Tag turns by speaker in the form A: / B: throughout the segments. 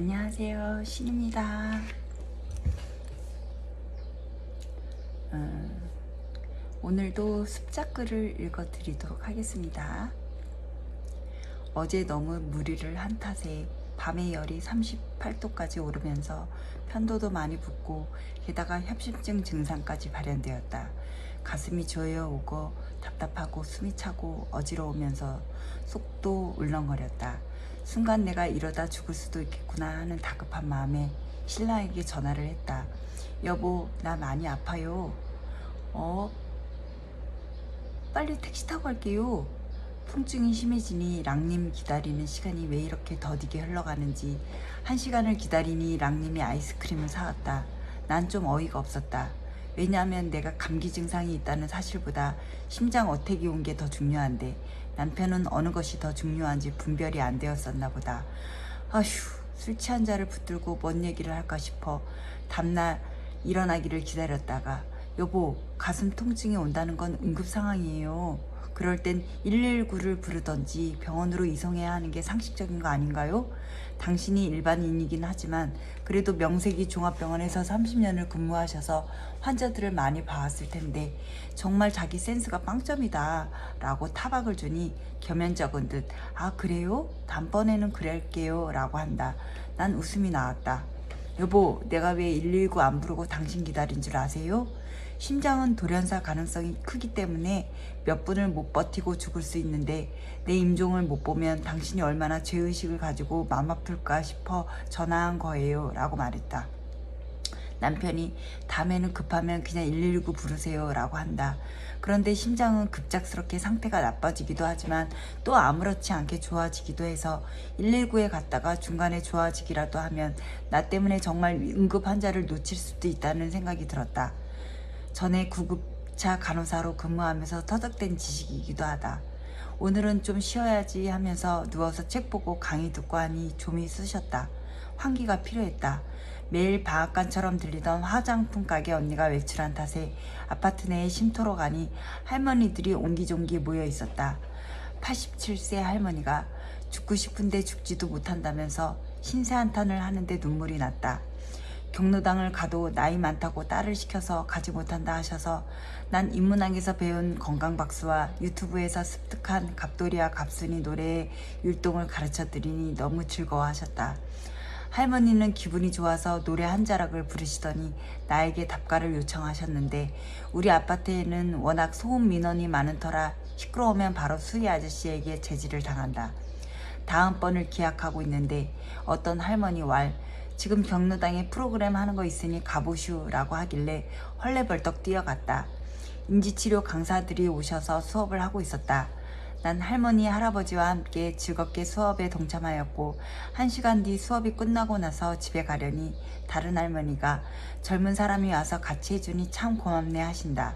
A: 안녕하세요. 신입니다. 음, 오늘도 습작글을 읽어 드리도록 하겠습니다. 어제 너무 무리를 한 탓에 밤의 열이 38도까지 오르면서 편도도 많이 붓고 게다가 협심증 증상까지 발현되었다. 가슴이 조여오고 답답하고 숨이 차고 어지러우면서 속도 울렁거렸다. 순간 내가 이러다 죽을 수도 있겠구나 하는 다급한 마음에 신랑에게 전화를 했다. 여보, 나 많이 아파요. 어? 빨리 택시 타고 갈게요. 통증이 심해지니 랑님 기다리는 시간이 왜 이렇게 더디게 흘러가는지 한 시간을 기다리니 랑님이 아이스크림을 사왔다. 난 좀 어이가 없었다. 왜냐하면 내가 감기 증상이 있다는 사실보다 심장 어택이 온 게 더 중요한데 남편은 어느 것이 더 중요한지 분별이 안 되었었나 보다. 아휴, 술 취한 자를 붙들고 뭔 얘기를 할까 싶어 다음날 일어나기를 기다렸다가 여보, 가슴 통증이 온다는 건 응급 상황이에요. 그럴 땐 119를 부르던지 병원으로 이송해야 하는 게 상식적인 거 아닌가요? 당신이 일반인이긴 하지만 그래도 명색이 종합병원에서 30년을 근무하셔서 환자들을 많이 봐왔을 텐데 정말 자기 센스가 빵점이다 라고 타박을 주니 겸연쩍은 듯 아 그래요? 단번에는 그럴게요 라고 한다. 난 웃음이 나왔다. 여보 내가 왜 119 안 부르고 당신 기다린 줄 아세요? 심장은 돌연사 가능성이 크기 때문에 몇 분을 못 버티고 죽을 수 있는데 내 임종을 못 보면 당신이 얼마나 죄의식을 가지고 마음 아플까 싶어 전화한 거예요 라고 말했다. 남편이 다음에는 급하면 그냥 119 부르세요 라고 한다. 그런데 심장은 급작스럽게 상태가 나빠지기도 하지만 또 아무렇지 않게 좋아지기도 해서 119에 갔다가 중간에 좋아지기라도 하면 나 때문에 정말 응급 환자를 놓칠 수도 있다는 생각이 들었다. 전에 구급차 간호사로 근무하면서 터득된 지식이기도 하다. 오늘은 좀 쉬어야지 하면서 누워서 책 보고 강의 듣고 하니 좀이 쑤셨다. 환기가 필요했다. 매일 방앗간처럼 들리던 화장품 가게 언니가 외출한 탓에 아파트 내에 쉼터로 가니 할머니들이 옹기종기 모여 있었다. 87세 할머니가 죽고 싶은데 죽지도 못한다면서 신세 한탄을 하는데 눈물이 났다. 경로당을 가도 나이 많다고 딸을 시켜서 가지 못한다 하셔서 난 인문학에서 배운 건강박수와 유튜브에서 습득한 갑돌이와 갑순이 노래의 율동을 가르쳐 드리니 너무 즐거워하셨다. 할머니는 기분이 좋아서 노래 한 자락을 부르시더니 나에게 답가를 요청하셨는데 우리 아파트에는 워낙 소음 민원이 많은 터라 시끄러우면 바로 수희 아저씨에게 제지를 당한다. 다음번을 기약하고 있는데 어떤 할머니 왈 지금 경로당에 프로그램 하는 거 있으니 가보슈라고 하길래 헐레벌떡 뛰어갔다. 인지치료 강사들이 오셔서 수업을 하고 있었다. 난 할머니, 할아버지와 함께 즐겁게 수업에 동참하였고 한 시간 뒤 수업이 끝나고 나서 집에 가려니 다른 할머니가 젊은 사람이 와서 같이 해주니 참 고맙네 하신다.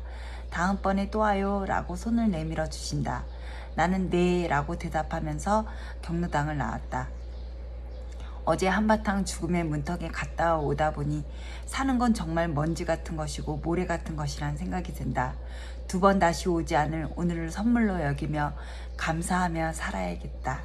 A: 다음번에 또 와요 라고 손을 내밀어 주신다. 나는 네 라고 대답하면서 경로당을 나왔다. 어제 한바탕 죽음의 문턱에 갔다 오다 보니 사는 건 정말 먼지 같은 것이고 모래 같은 것이란 생각이 든다. 두 번 다시 오지 않을 오늘을 선물로 여기며 감사하며 살아야겠다.